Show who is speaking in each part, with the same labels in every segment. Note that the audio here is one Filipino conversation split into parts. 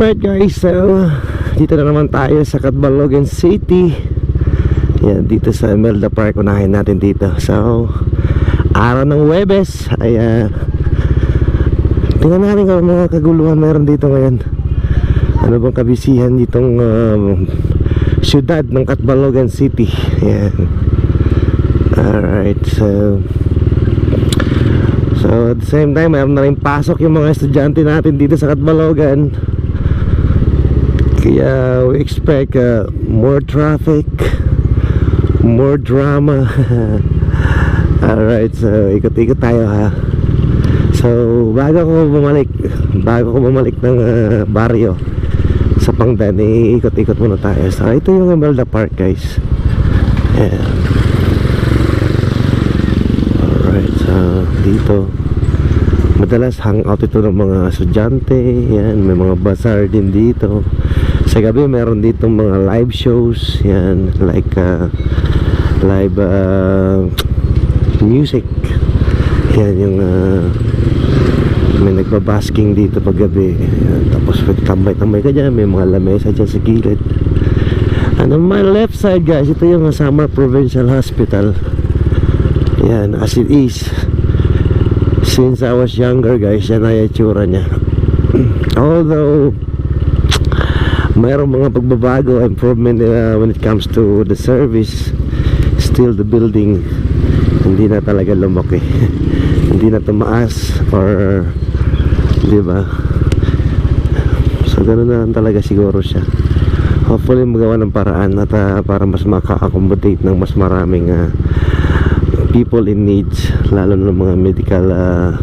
Speaker 1: Right guys, so dito na naman tayo sa Catbalogan City. Yan, dito sa Emelda Park. Unahin natin dito. So, araw ng Webes. Ay uh, Tingnan natin kung mga kaguluhan meron dito ngayon. Ano bang kabisihan ditong uh, Syudad ng Catbalogan City? Yan Alright, so So at the same time, mayroon na rin pasok yung mga estudyante natin dito sa Catbalogan Kaya we expect uh, more traffic More drama. Alright, so ikot-ikot tayo ha. So bago ko bumalik Bago ko bumalik ng uh, baryo Sa Pangdan, ikot-ikot muna tayo. So ito yung Emeralda Park guys. Ayan Alright, so dito. Madalas hangout ito ng mga estudyante Yan, may mga bazaar din dito Sa gabi meron dito mga live shows Yan, like uh, Live uh, Music. Yan yung uh, May nagbabasking dito pag gabi Yan, Tapos tambay-tambay ka dyan May mga lamesa dyan sa gilid. And on my left side guys Ito yung Samar Provincial Hospital. Yan, as it is. Since I was younger guys Yan ay itsura niya. Although Mayroong mga pagbabago Improvement uh, when it comes to the service Still the building Hindi na talaga lumaki. Hindi na tumaas Or Di ba? So ganun na talaga siguro siya. Hopefully magawa ng paraan At uh, para mas maka-accommodate Ng mas maraming uh, people in needs lalo na mga medical uh,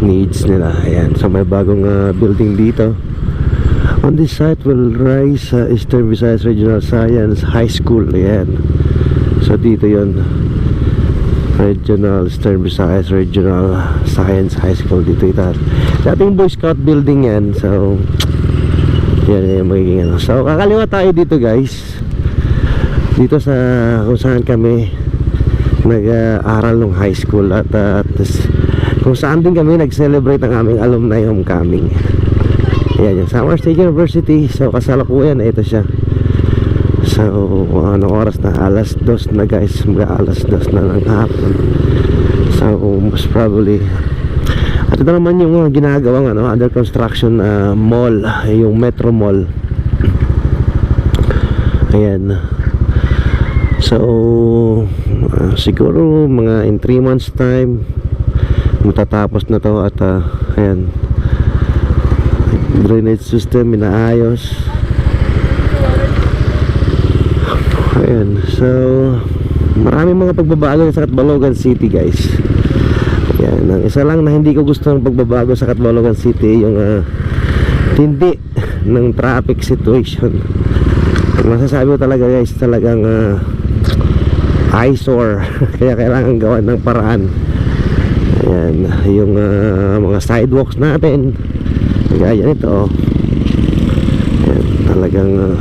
Speaker 1: needs nila. Ayan. So may bagong uh, building dito on this site will rise uh, Eastern Visayas Regional Science High School ayan. So dito yon Regional Eastern Visayas Regional Science High School dito ito dating Boy Scout building yan so yan yung magiging ano. So kakaliwa tayo dito guys. Dito sa kung saan kami nag-aaral nung high school at, uh, at kung saan din kami nag-celebrate ang aming alumni homecoming yan yung Samar State University. So kasalukuyan ito siya. So ano oras na? Alas dos na guys. Mga alas dos na ng hapon. So most probably at ito naman yung uh, ginagawang ano, under construction uh, mall. Yung metro mall. Ayan. So, uh, siguro mga in 3 months time matatapos na to at uh, ayan drainage system inaayos. Ayan so marami mga pagbabago sa Catbalogan City guys. Ayan ang isa lang na hindi ko gusto ng pagbabago sa Catbalogan City yung uh, tindi ng traffic situation. Masasabi ko talaga guys talagang uh, eyesore. Kaya kailangan gawan ng paraan. Ayan yung ah, mga sidewalks natin gaya nito ayan, talagang ah,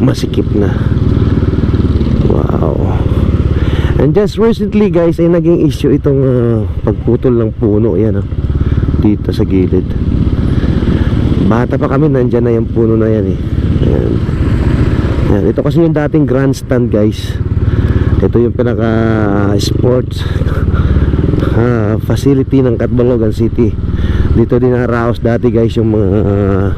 Speaker 1: masikip na. Wow. And just recently guys ay naging issue itong ah, pagputol ng puno. Yan oh, dito sa gilid. Bata pa kami nandyan na yung puno na yan eh. Ayan. Ayan, ito kasi yung dating grandstand guys. Ito yung pinaka sports ah, facility ng Catbalogan City. Dito din naraos dati guys yung mga ah,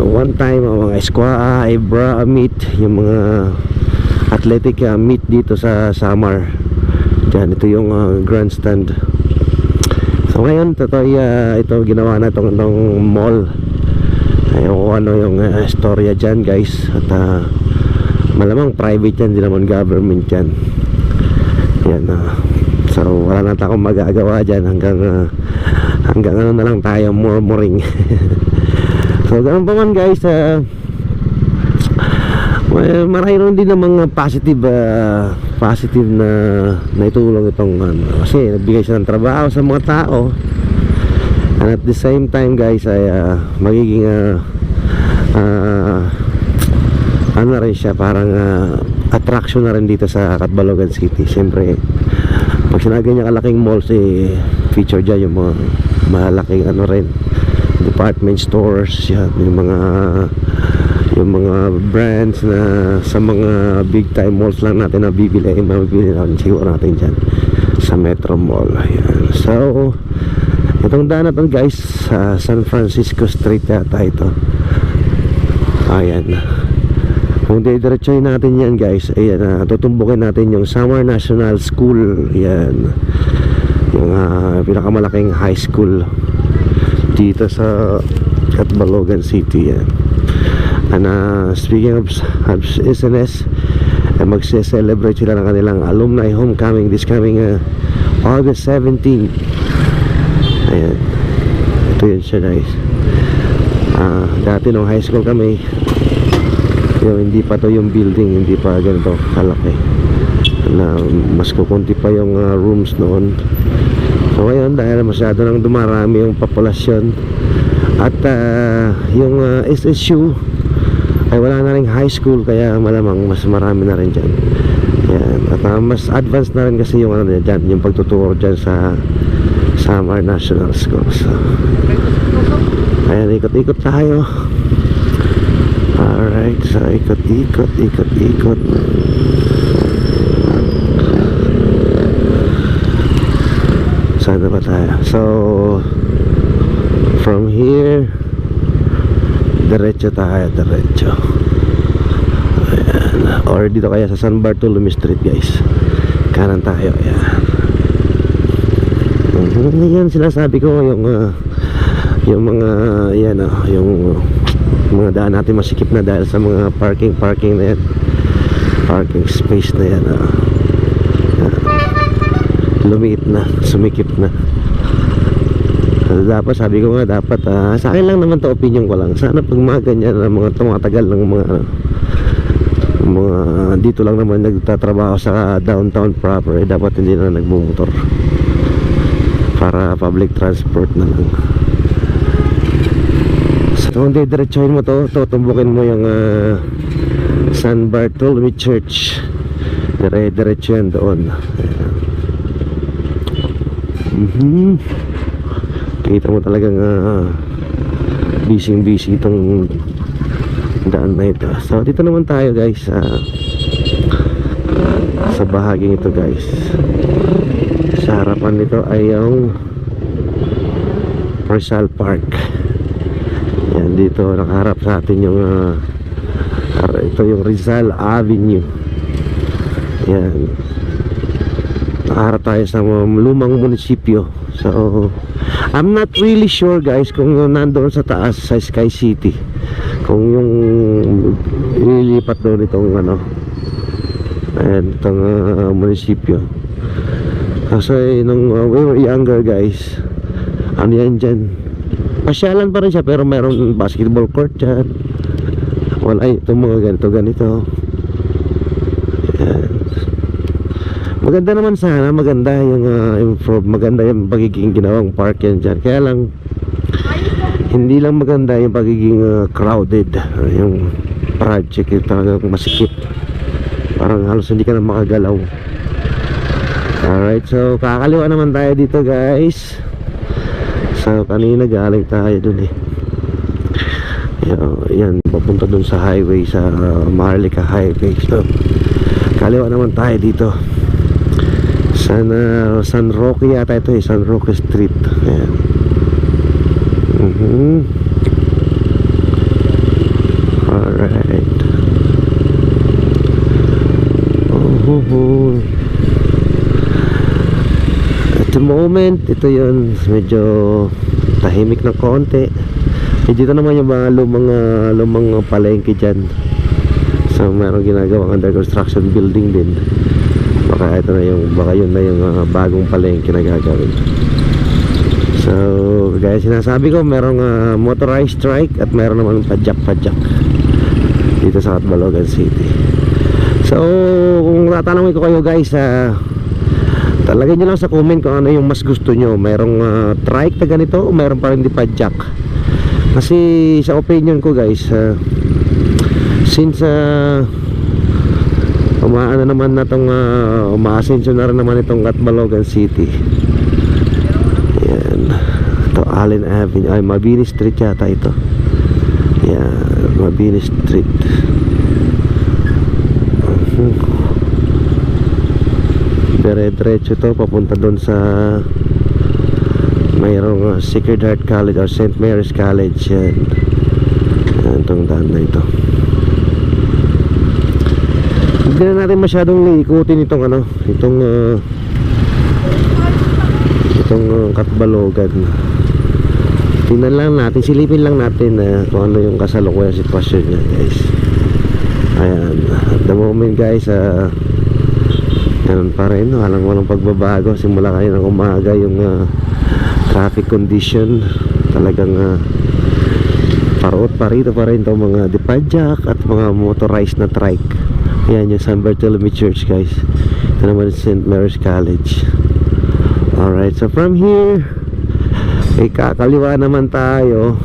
Speaker 1: one time ang mga eskwaa, ibra meet yung mga athletic ah, meet dito sa Samar. Dyan ito yung ah, grandstand. So ngayon ito, uh, ito ginawa na itong, itong mall. Ayun kung ano yung uh, storya dyan guys. At ah, malamang private yan, hindi naman government yan. Yan ah. So wala na akong magagawa dyan hanggang ah, hanggang ano na lang tayo murmuring. So ganun pa man guys uh, well, marami din ng mga positive ah, positive na naitulong itong ano, kasi nagbigay siya ng trabaho sa mga tao. And at the same time guys ay ah, magiging ah, ah, ano rin siya parang ah, attraction na rin dito sa Catbalogan City. Siyempre pag sinabi niya kalaking malls eh feature dyan yung mga malaking ano rin department stores yan yung mga yung mga brands na sa mga big time malls lang natin na bibili mabibili natin siguro natin dyan sa Metro Mall Ayan. so itong daan na to guys sa San Francisco Street yata ito ayan kung didiretsuhin natin yan guys ayan na tutumbukin natin yung Summer National School. Yan yung ah, pinakamalaking high school dito sa Catbalogan City yan and uh, speaking of, of SNS eh, magse-celebrate sila ng kanilang alumni homecoming this coming uh, August 17 ayan. Ito yun siya guys. Ah, dati nung high school kami yung hindi pa to yung building hindi pa ganito kalaki. Na mas kukunti pa yung ah, rooms noon. So ngayon dahil masyado nang dumarami yung populasyon at ah, yung ah, SSU ay wala na rin high school kaya malamang mas marami na rin dyan. Yan. at ah, mas advanced na rin kasi yung ano dyan yung pagtuturo dyan sa Samar National School so, ayan ikot-ikot tayo alright so ikot-ikot ikot-ikot saan na ba tayo. So from here diretso tayo diretso. Ayan. Or dito kaya sa San Bartolome Street guys. Kanan tayo ayan. Mhm, yan sinasabi ko yung ah, yung mga yan ah, yung mga daan natin masikip na dahil sa mga parking parking na yan. Parking space na yan ah. Ah, lumiit na sumikip na. Dapat sabi ko nga dapat ah, sa akin lang naman to opinion ko lang. Sana pag mga ganyan na mga tumatagal ng mga ano, mga dito lang naman nagtatrabaho sa downtown proper eh, dapat hindi na nagmumotor para public transport na lang kung didiretsuhin mo to. Tutumbukin mo yung ah, San Bartolome Church. Dire diretso yan doon. Mhm. kita mo talagang uh, busy busy itong daan na ito. So dito naman tayo guys sa sa bahaging ito guys. Sa harapan nito ay yung Rizal Park dito nakaharap sa atin yung ah, ito yung Rizal Avenue. Yan. Nakaharap tayo sa mga lumang munisipyo. So I'm not really sure guys kung nandoon sa taas sa Sky City kung yung ililipat doon itong ano ayan itong ah, munisipyo. Kasi nung uh, we were younger guys ano yan dyan pasyalan pa rin siya pero mayroong basketball court dyan. Wala itong mga ganito ganito. Maganda naman sana maganda yung improve maganda yung pagiging ginawang park yan dyan. Kaya lang hindi lang maganda yung pagiging uh, crowded. Yung project yung talagang masikip. Parang halos hindi ka na makagalaw. Alright, so kakaliwa naman tayo dito guys So kanina galing tayo dun eh. Yan, papunta dun sa highway sa uh, Maharlika Highway. So kaliwa naman tayo dito. San, uh, San Roque yata ito eh San Roque Street. Ayan Mhm. Alright Oh, oh, oh. At the moment, ito yun, medyo tahimik ng konti. Eh, dito naman yung mga lumang, ah, lumang palengke dyan. So, meron ginagawang under construction building din. Baka ito na yung, baka yun na yung ah, bagong palengke na gagawin. So, gaya sinasabi ko, merong ah, motorized strike at meron naman padyak-padyak dito sa Catbalogan City. So, kung tatanungin ko kayo guys, ah, Talagay nyo lang sa comment kung ano yung mas gusto nyo. Merong uh, trike na ganito o meron pa rin di pa jack? Kasi sa opinion ko guys uh, Since uh, Umaano naman na itong uh, Umaasenso na rin naman itong Catbalogan City. Yan. Ito Allen Avenue. Ay Mabini Street yata ito. Yan Mabini Street. Mhm. Dire-diretso to papunta doon sa mayroong uh, Sacred Heart College or St. Mary's College. Yan. Yan itong daan na ito. Hindi na natin masyadong ikutin itong ano itong uh, itong uh, Katbalogan. Tingnan lang natin silipin lang natin na kung ano yung kasalukuyan sitwasyon niya guys. Ayan. At the moment guys uh, ganun pa rin walang walang pagbabago. Simula kayo ng umaga yung uh, traffic condition talagang uh, parot pa rito pa rin itong mga dipadjak at mga motorized na trike. Yan yung San Bartolome Church guys. Ito naman St. Mary's College. Alright so from here eh kakaliwa naman tayo.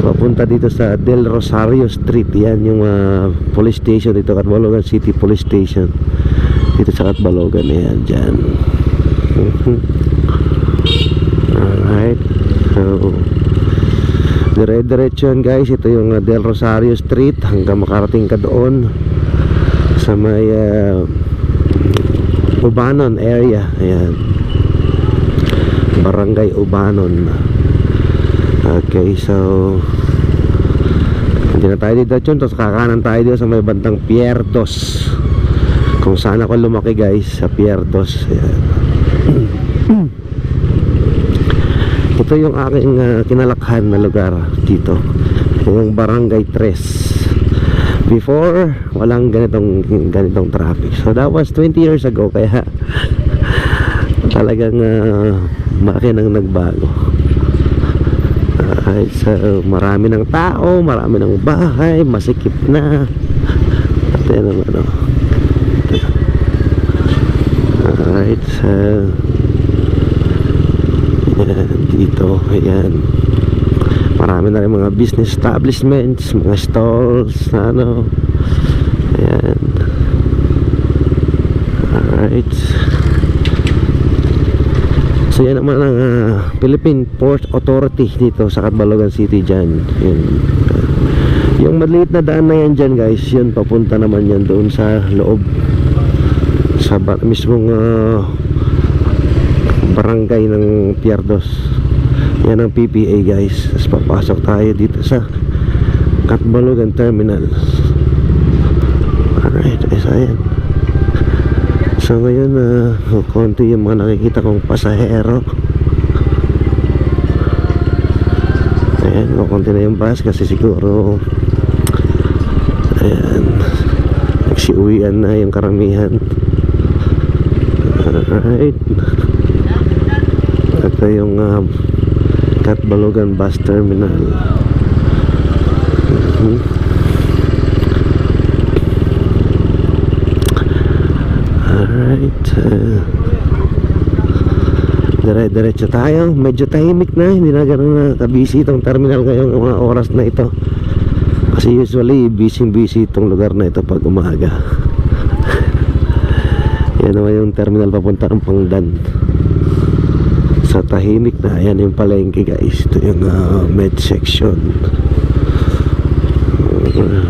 Speaker 1: Papunta dito sa Del Rosario Street. Yan yung uh, police station dito Catbalogan City Police Station dito sa Catbalogan yan dyan. Mhm. alright. So dire-diretso yan guys. Ito yung uh, Del Rosario Street. Hanggang makarating ka doon. Sa may uh, Ubanon area. Ayan. Barangay Ubanon. Okay so hindi na tayo dito dyan tapos kakanan tayo dito sa may bandang Pierdos kung saan ako lumaki guys sa Pierdos ito yung aking uh, kinalakhan na lugar dito. Yung Barangay 3 before walang ganitong ganitong traffic. So that was 20 years ago kaya talagang uh, malaki nang nagbago. Alright, so marami ng tao, marami ng bahay, masikip na. At naman, ano. Alright, so yan, dito, ayan. Marami na rin mga business establishments, mga stalls, ano. Ayan. Alright. So yan naman ang ah, Philippine Port Authority dito sa Catbalogan City dyan. Yun. Yung maliit na daan na yan dyan guys, yun papunta naman yan doon sa loob. Sa ba- mismong ah, barangay ng Pierdos. Yan ang PPA guys. Tapos papasok tayo dito sa Catbalogan Terminal. Alright, is ayan. So ngayon, uh, konti yung mga nakikita kong pasahero. Ayan, konti na yung bus kasi siguro ayan, nagsiuwian na yung karamihan. Alright. Ito yung uh, Catbalogan Bus Terminal. Mhm. Alright. Uh, Dire-diretso tayo. Medyo tahimik na. Hindi na ganun na kabisi itong terminal ngayong mga oras na ito. Kasi usually busy-busy itong lugar na ito pag umaga. Yan naman yung terminal papunta ng Pangdan. Sa tahimik na. Yan yung palengke guys. Ito yung uh, med section. Uh,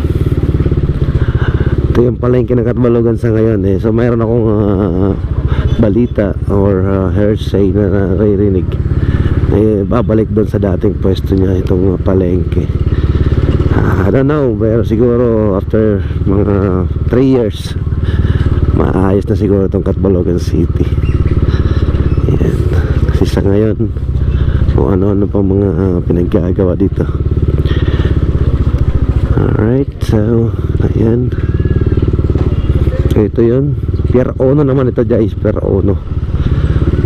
Speaker 1: ito yung palengke ng Katbalogan sa ngayon eh. So mayroon akong ah, balita or uh, hearsay na naririnig eh, babalik doon sa dating pwesto niya itong uh, palengke I don't know pero siguro after mga 3 years maayos na siguro itong Katbalogan City. Yan kasi sa ngayon kung ano-ano pang mga uh, pinaggagawa dito. Alright so ayan. Ito yun. Pier Ono naman ito guys. Pier Ono.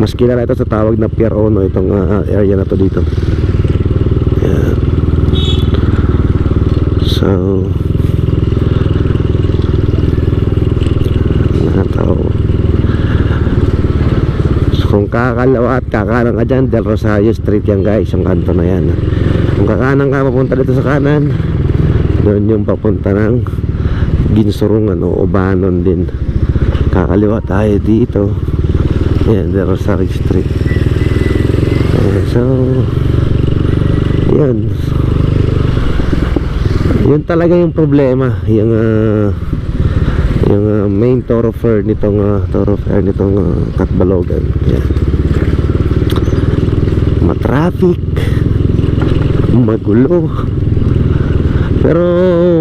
Speaker 1: Mas kilala ito sa tawag na Pier Ono itong ah, area na to dito. Ayan. so nataw so kung kakalawa at kakanan ka dyan Del Rosario Street yan guys yung kanto na yan. Kung kakanan ka papunta dito sa kanan. Doon yung papunta ng Ginsurungan o Ubanon din. Kakaliwa tayo dito. Yan the Rosario Street. So, yun. Yun talaga yung problema, yung ah, yung ah, main thoroughfare nitong uh, thoroughfare nitong uh, Katbalogan. Yan. Matraffic, magulo. Pero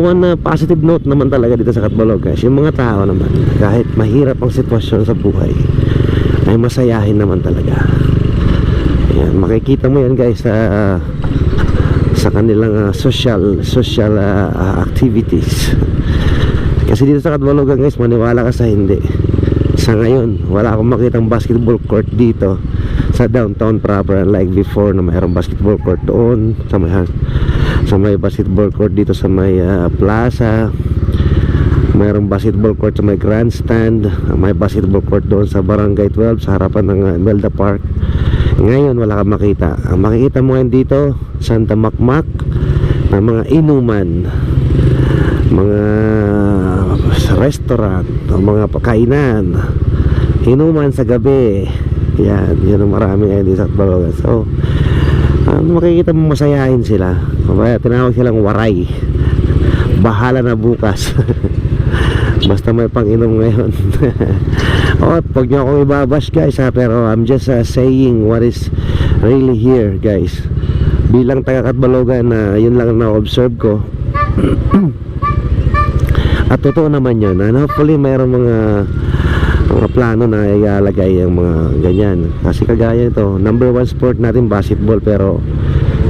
Speaker 1: one uh, positive note naman talaga dito sa Katbalog guys, yung mga tao naman, kahit mahirap ang sitwasyon sa buhay, ay masayahin naman talaga. Ayan, makikita mo yan guys sa sa kanilang uh, social social uh, activities. Kasi dito sa Katbalogan guys, maniwala ka sa hindi. Sa ngayon, wala akong makitang basketball court dito. Sa downtown proper like before na mayroong basketball court doon sa may sa may basketball court dito sa may uh, plaza. Mayroong basketball court sa may grandstand may basketball court doon sa barangay 12 sa harapan ng uh, Park. Ngayon wala kang makita. Ang makikita mo ngayon dito Santa Makmak na mga inuman. Mga restaurant mga pakainan inuman sa gabi. Yan, yan ang marami ngayon sa Balogan so ano makikita mo masayahin sila. Kaya tinawag silang waray. Bahala na bukas. Basta may panginom ngayon. Oh, pag nyo akong ibabash guys ha pero I'm just uh, saying what is really here guys. Bilang taga Katbalogan na yun lang na observe ko at totoo naman yun and hopefully mayroong mga mga plano na ilalagay yung mga ganyan. Kasi kagaya ito number one sport natin basketball pero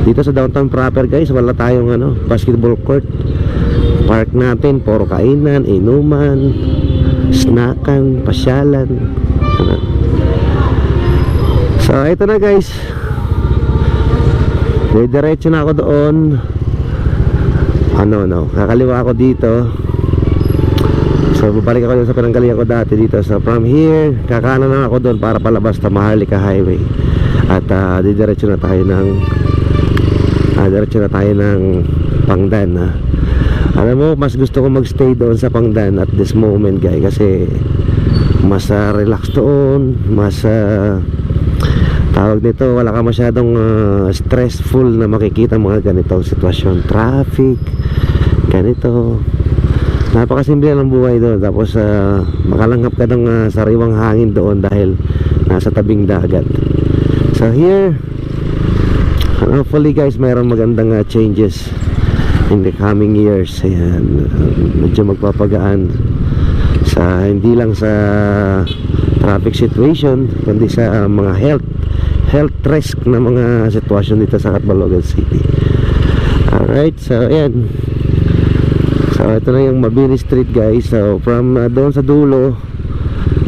Speaker 1: dito sa downtown proper guys wala tayong ano basketball court. Park natin puro kainan inuman snackan pasyalan. So ito na guys. Diretso na ako doon. Ano no? Kakaliwa ako dito So babalik ako sa pinanggalingan ko dati dito So from here Kakanan na ako doon para palabas sa Maharlika Highway. At uh, didiretso na tayo ng uh, Diretso na tayo ng Pangdan ha? Alam mo mas gusto ko magstay doon sa Pangdan At this moment guys Kasi Mas uh, relax doon Mas uh, Tawag nito Wala ka masyadong uh, stressful Na makikita mga ganitong sitwasyon. Traffic Ganito napakasimple ng buhay doon. Tapos uh, makalanghap ka ng uh, sariwang hangin doon dahil nasa tabing dagat. So here hopefully guys mayroong magandang uh, changes in the coming years. Ayan. Medyo magpapagaan sa hindi lang sa traffic situation kundi sa uh, mga health health risk na mga sitwasyon dito sa Catbalogan City. Alright so ayan So ito na yung Mabini Street guys. So from uh, doon sa dulo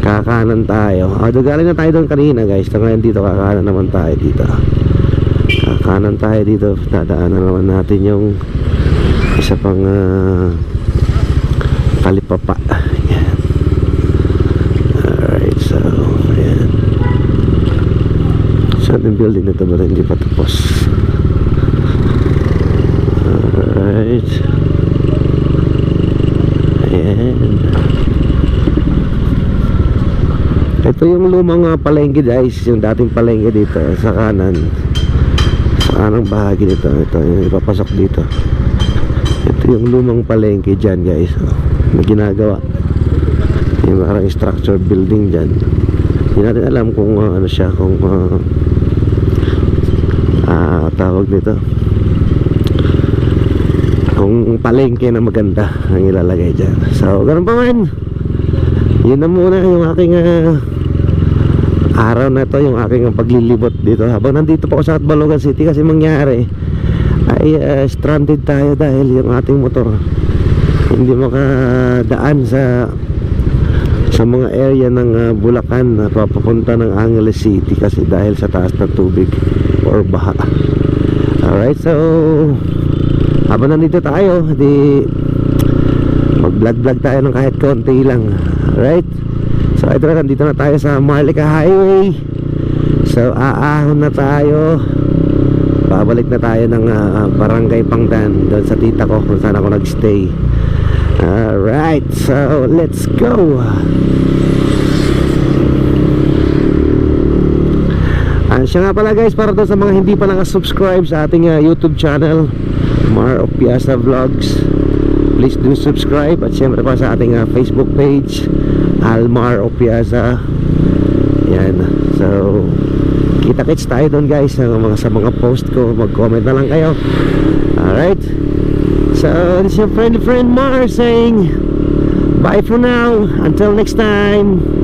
Speaker 1: Kakanan tayo. Uh, Galing na tayo doon kanina guys. So ngayon dito kakanan naman tayo dito. Kakanan tayo dito. Dadaanan naman natin yung Isa pang uh, Kalipapa Ayan. Alright so Ayan. Saan yung building nito ba hindi pa tapos Alright Ayan. Ito yung lumang uh, palengke guys, yung dating palengke dito sa kanan. Sa kanang bahagi dito, ito yung ipapasok dito. Ito yung lumang palengke dyan guys. Oh, may ginagawa. Yung parang structure building dyan. Hindi natin alam kung uh, ano siya, kung uh, uh, tawag nito kung palengke na maganda ang ilalagay dyan so ganun pa man yun na muna yung aking uh, araw na to yung aking paglilibot dito. Habang nandito po ako sa Balogan City kasi mangyari ay uh, stranded tayo dahil yung ating motor hindi makadaan sa sa mga area ng uh, Bulacan na papapunta ng Angeles City kasi dahil sa taas ng tubig or baha. Alright so habang nandito tayo di mag vlog vlog tayo ng kahit konti lang. Alright na nandito na tayo sa Marlica Highway. So aahon na tayo. Babalik na tayo ng uh, barangay Pangdan doon sa tita ko kung saan ako nagstay. Alright so let's go. Ah, siya nga pala guys, para daw sa mga hindi pa nakasubscribe sa ating ah, YouTube channel, Mar of Piazza Vlogs. Please do subscribe at syempre pa sa ating ah, Facebook page, Almar of Piazza. Yan. So, kita-kits tayo doon guys sa mga, sa mga post ko. Mag-comment na lang kayo. Alright. So, this is your friend, friend Mar saying, bye for now. Until next time.